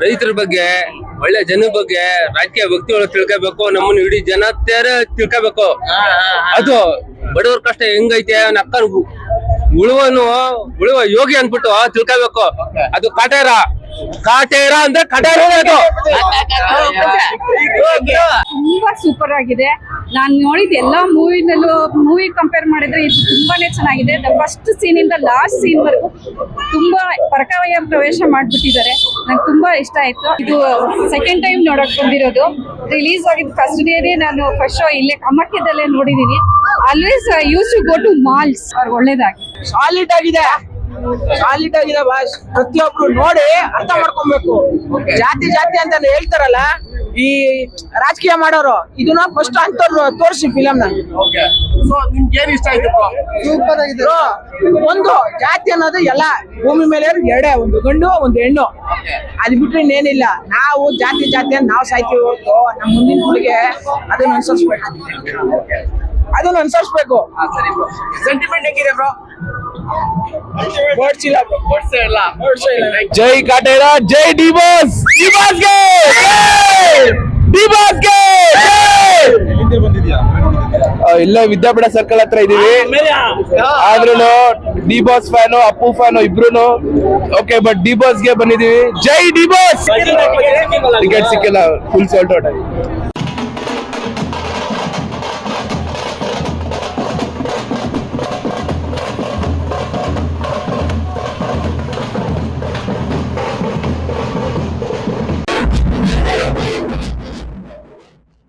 ರೈತರ ಬಗ್ಗೆ ಒಳ್ಳೆ ಜನ ಬಗ್ಗೆ ರಾಜಕೀಯ ವ್ಯಕ್ತಿಗಳು ತಿಳ್ಕೋಬೇಕು ನಮ್ಮನ್ನು ಇಡೀ ಜನ ತಿಳ್ಕೋಬೇಕು. ಅದು ಬಡವ್ರ ಕಷ್ಟ ಹೆಂಗೈತೆ ಅಕ್ಕನ ಉಳುವನು ಉಳುವ ಯೋಗಿ ಅಂದ್ಬಿಟ್ಟು ತಿಳ್ಕೊಬೇಕು. ಅದು ಕಾಟೇರ. ಕಾಟೇರ ಅಂದ್ರೆ ಕಟೇರ ತುಂಬಾ ಸೂಪರ್ ಆಗಿದೆ. ನಾನು ನೋಡಿದ ಎಲ್ಲಾ ಮೂವಿನಲ್ಲೂ ಮೂವಿ ಕಂಪೇರ್ ಮಾಡಿದ್ರೆ ಇದು ತುಂಬಾನೇ ಚೆನ್ನಾಗಿದೆ. ಫಸ್ಟ್ ಸೀನ್ ಇಂದ ಲಾಸ್ಟ್ ಸೀನ್ ವರೆಗೂ ತುಂಬಾ ಪರಕಾವಯ ಪ್ರವೇಶ ಮಾಡ್ಬಿಟ್ಟಿದ್ದಾರೆ. ನಂಗೆ ತುಂಬಾ ಇಷ್ಟ ಆಯ್ತು. ಇದು ಸೆಕೆಂಡ್ ಟೈಮ್ ನೋಡಕ್ ಬಂದಿರೋದು. ರಿಲೀಸ್ ಆಗಿದ್ದು ಫಸ್ಟ್ ಡೇನೇ ನಾನು ಫಸ್ಟ್ ಶೋ ಇಲ್ಲೇ ಕಮಕ್ಯದಲ್ಲೇ ನೋಡಿದೀನಿ. Always use to go to malls ಅವ್ರಿಗೆ ಒಳ್ಳೇದಾಗಿ ಸಾಲಿಡ್ ಆಗಿದೆ. ಸಾಲಿಡ್ ಆಗಿದೆ ಬಾಸ್ ಪ್ರತಿಯೊಬ್ರು ನೋಡಿ ಅರ್ಥ ಮಾಡ್ಕೊಬೇಕು. ಜಾತಿ ಜಾತಿ ಅಂತ ಹೇಳ್ತಾರಲ್ಲ ಈ ರಾಜಕೀಯ ಮಾಡೋರು ಇದನ್ನ ಫಸ್ಟ್ ಅಂತ ತೋರಿಸಿ ಫಿಲಮ್ನ. ಸೊ ನಿಮ್ಗೆ ಏನ್ ಇಷ್ಟ ಆಯ್ತು bro? ಸೂಪರ್ ಆಗಿದೆ. ಒಂದು ಜಾತಿ ಅನ್ನೋದು ಎಲ್ಲ ಭೂಮಿ ಮೇಲೆ ಎರಡೇ ಒಂದು ಗಂಡು ಒಂದು ಹೆಣ್ಣು. ಅದ್ ಬಿಟ್ರೆ ಇನ್ನೇನಿಲ್ಲ. ನಾವು ಜಾತಿ ಜಾತಿ ಅಂತ ನಾವು ಸಾಯ್ತೀವಿ ಹೊರತು ನಮ್ಮ ಮುಂದಿನ ಹುಡುಗೆ ಅದನ್ನ ಅನುಸರಿಸ್ಬೇಕು. ಅದನ್ನ ಅನುಸರಿಸ್ಬೇಕು. ಸೆಂಟಿಮೆಂಟ್ ಹೆಂಗಿದೆ ಬ್ರೋ ಜೈ ಕಾಟೇರ, ಜೈ D boss boss D boss ಇಲ್ಲ ಬಾಸ್ಗೆ ವಿದ್ಯಾಪೀಠ ಸರ್ಕಲ್ ಹತ್ರ ಇದೀವಿ. ಆದ್ರೂ D boss fan, Appu fan ಇಬ್ರು ಓಕೆ ಬಟ್ ಡಿ ಬಾಸ್ಗೆ ಬಂದಿದೀವಿ. ಜೈ ಡಿ ಬಾಸ್ ಟಿಕೆಟ್ ಸಿಕ್ಕಿಲ್ಲ ಫುಲ್ ಸೋಲ್ಟ್ ಔಟ್